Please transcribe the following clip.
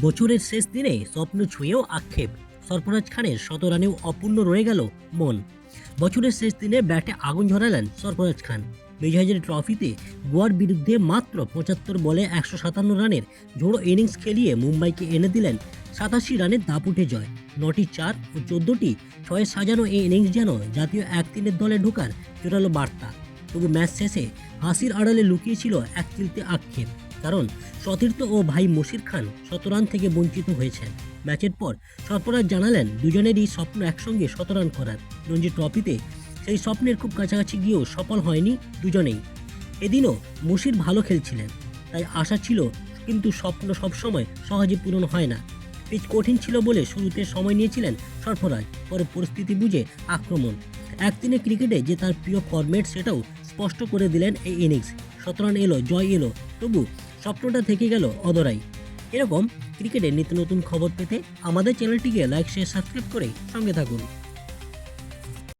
বছরের শেষ দিনে স্বপ্ন ছুঁয়েও আক্ষেপ। সরফরাজ খানের শত রানেও অপূর্ণ রয়ে গেল মন। বছরের শেষ দিনে ব্যাটে আগুন ঝরালেন সরফরাজ খান। মেজাহাজের ট্রফিতে গোয়ার বিরুদ্ধে মাত্র পঁচাত্তর বলে একশো সাতান্ন রানের ঝোড়ো ইনিংস খেলিয়ে মুম্বাইকে এনে দিলেন সাতাশি রানের দাপুটে জয়। নটি চার ও চোদ্দটি ছয়ে সাজানো এই ইনিংস যেন জাতীয় এক তিনের দলে ঢোকার জোরালো বার্তা। তবু ম্যাচ শেষে হাসির আড়ালে লুকিয়েছিল এক চিলতে আক্ষেপ। কারণ সতীর্থ ও ভাই মশির খান শতরান থেকে বঞ্চিত হয়েছেন। ম্যাচের পর সরফরাজ জানালেন, দুজনেরই স্বপ্ন একসঙ্গে শতরান করার। রঞ্জি ট্রফিতে সেই স্বপ্নের খুব কাছাকাছি গিয়েও সফল হয়নি দুজনেই। এদিনও মুশির ভালো খেলছিলেন, তাই আশা ছিল, কিন্তু স্বপ্ন সবসময় সহজে পূরণ হয় না। পিচ কঠিন ছিল বলে শুরুতে সময় নিয়েছিলেন সরফরাজ পরে পরিস্থিতি বুঝে আক্রমণ। একদিনে ক্রিকেটে যে তার প্রিয় ফরম্যাট সেটাও স্পষ্ট করে দিলেন এই ইনিংস। শতরান এলো, জয় এলো, তবু স্বপ্নটা থেকে গেল অদরাই। এরকম ক্রিকেটের নিত্য নতুন খবর পেতে আমাদের চ্যানেলটিকে লাইক শেয়ার সাবস্ক্রাইব করে সঙ্গে থাকুন।